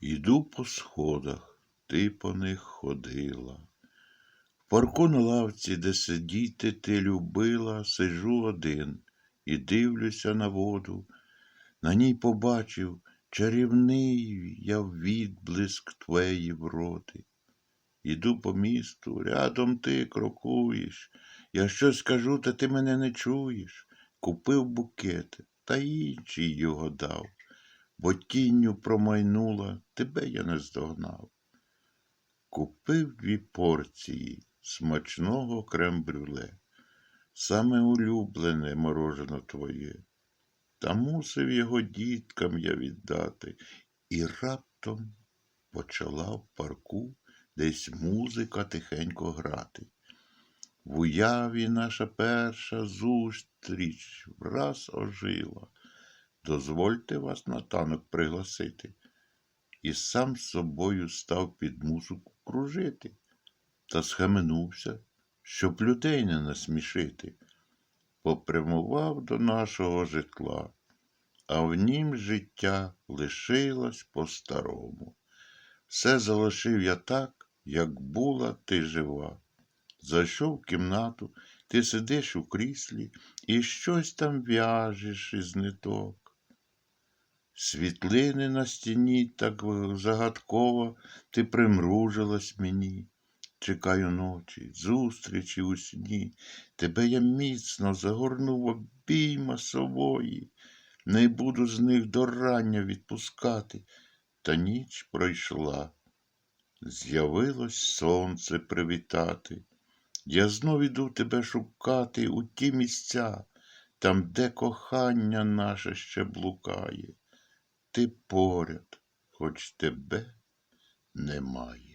Іду по сходах, ти по них ходила. В парку на лавці, де сидіти ти любила, сижу один і дивлюся на воду. На ній побачив чарівний я відблиск твоєї вроди. Іду по місту, рядом ти крокуєш. Я щось кажу, та ти мене не чуєш. Купив букет, та інший його дав, бо тінню промайнула, тебе я не здогнав. Купив дві порції смачного крем-брюле, саме улюблене морожено твоє. Та мусив його діткам я віддати, і раптом почала в парку десь музика тихенько грати. В уяві наша перша зустріч враз ожила. Дозвольте вас на танок пригласити. І сам з собою став під музику кружити та схаменувся, щоб людей не насмішити. Попрямував до нашого житла, а в нім життя лишилось по-старому. Все залишив я так, як була ти жива. Зайшов в кімнату, ти сидиш у кріслі і щось там в'яжеш із ниток. Світлини на стіні так загадково ти примружилась мені. Чекаю ночі, зустрічі у сні. Тебе я міцно загорнув обійма сової. Не буду з них до рання відпускати. Та ніч пройшла. З'явилось сонце привітати. Я знов іду тебе шукати у ті місця, там, де кохання наше ще блукає. Ти поряд, хоч тебе немає.